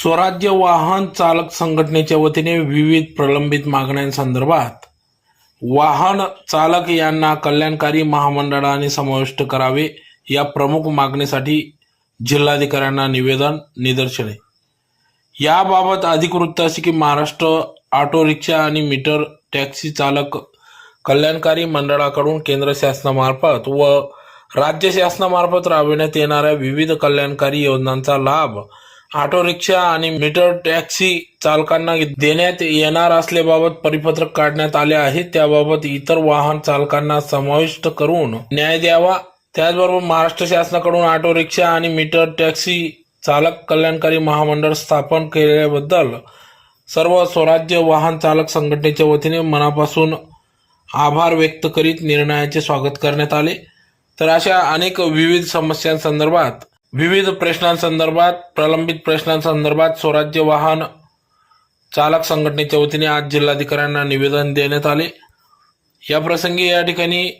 स्वराज्य वाहन चालक संघटनेच्या वतीने विविध प्रलंबित मागण्यांसंदर्भात वाहन चालक यांना कल्याणकारी महामंडळाने समाविष्ट करावे या प्रमुख मागणीसाठी जिल्हाधिकाऱ्यांना निवेदन निदर्शने. याबाबत अधिक वृत्त असे की महाराष्ट्र ऑटो रिक्षा आणि मीटर टॅक्सी चालक कल्याणकारी मंडळाकडून केंद्र शासनामार्फत व राज्य शासनामार्फत राबविण्यात येणाऱ्या विविध कल्याणकारी योजनांचा लाभ ऑटो रिक्षा आणि मीटर टॅक्सी चालकांना देण्यात येणार असल्याबाबत परिपत्रक काढण्यात आले आहे. त्याबाबत इतर वाहन चालकांना समाविष्ट करून न्याय द्यावा. त्याचबरोबर महाराष्ट्र शासनाकडून ऑटो रिक्षा आणि मीटर टॅक्सी चालक कल्याणकारी महामंडळ स्थापन केल्याबद्दल सर्व स्वराज्य वाहन चालक संघटनेच्या वतीने मनापासून आभार व्यक्त करीत निर्णयाचे स्वागत करण्यात आले. तर अशा अनेक विविध समस्यांसंदर्भात विविध प्रश्नांसंदर्भात प्रलंबित प्रश्नांसंदर्भात स्वराज्य वाहन चालक संघटनेच्या वतीने आज जिल्हाधिकाऱ्यांना निवेदन देण्यात आले. या प्रसंगी या ठिकाणी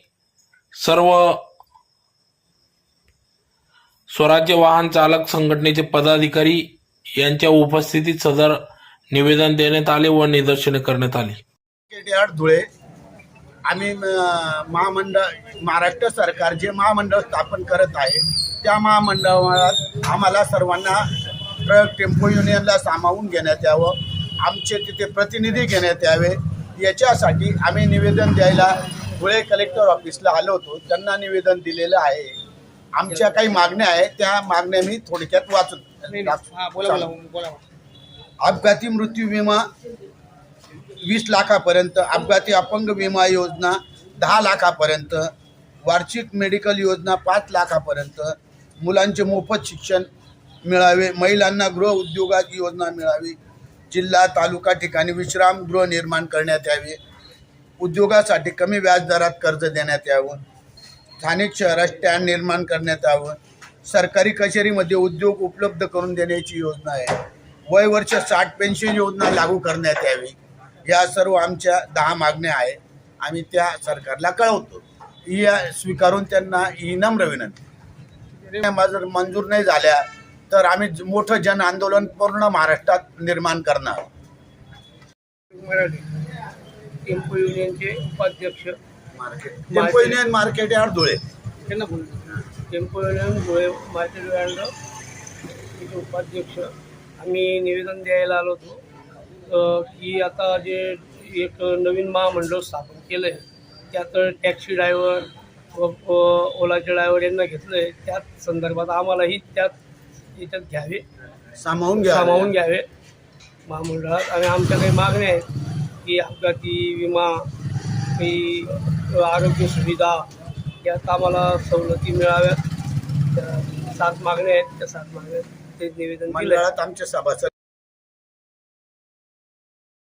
सर्व स्वराज्य वाहन चालक संघटनेचे पदाधिकारी यांच्या उपस्थितीत सदर निवेदन देण्यात आले व निदर्शने करण्यात आली. धुळे आम्ही महामंडळ महाराष्ट्र सरकार जे महामंडळ स्थापन करत आहे त्या महामंडळात आम्हाला सर्वांना ट्रक टेम्पो युनियनला सामावून घेण्यात यावं आमचे तिथे प्रतिनिधी घेण्यात यावे याच्यासाठी आम्ही निवेदन द्यायला धुळे कलेक्टर ऑफिसला आलो होतो त्यांना निवेदन दिलेलं आहे. आमच्या काही मागण्या आहेत त्या मागण्या मी थोडक्यात वाचून हा अपघाती मृत्यू विमा वीस लाखापर्यंत अपघाती अपंग विमा योजना दहा लाखापर्यंत वार्षिक मेडिकल योजना पाच लाखापर्यंत मुलांचे मोफत शिक्षण मिळावे महिलांना गृह उद्योगाची योजना मिळावी जिल्हा तालुका ठिकाणी विश्रामगृह निर्माण करण्यात यावे उद्योगासाठी कमी व्याजदरात कर्ज देण्यात यावं स्थानिक शहरात स्टँड निर्माण करण्यात यावं सरकारी कचेरीमध्ये उद्योग उपलब्ध करून देण्याची योजना आहे. वय वर्ष साठ पेन्शन योजना लागू करण्यात यावी. या सर्व आमच्या दहा मागण्या आहे आम्ही त्या सरकारला कळवतो. या स्वीकारून त्यांना ही नम्र विनंती. जर मंजूर नाही झाल्या तर आम्ही मोठं जन आंदोलन पूर्ण महाराष्ट्रात निर्माण करणार. मराठी. टेम्पो युनियनचे उपाध्यक्ष market. Tempo union market yard Dhule त्यांना बोल. Tempo union Dhule market yard उपाध्यक्ष. आम्ही निवेदन द्यायला आलो होतो. की आता जे एक नवीन महामंडळ स्थापन केलं आहे त्यात टॅक्सी ड्रायव्हर ओलाचे ड्रायव्हर यांना घेतलं आहे त्याच संदर्भात आम्हालाही त्यात याच्यात घ्यावे. सामावून घ्या सामावून घ्यावे. महामंडळात. आणि आमच्या काही मागण्या आहेत की अपघाती विमा काही आरोग्य सुविधा यात आम्हाला सवलती मिळाव्यात. सात मागण्या आहेत. त्या सात मागण्या ते निवेदन मंडळात आमचे सभासद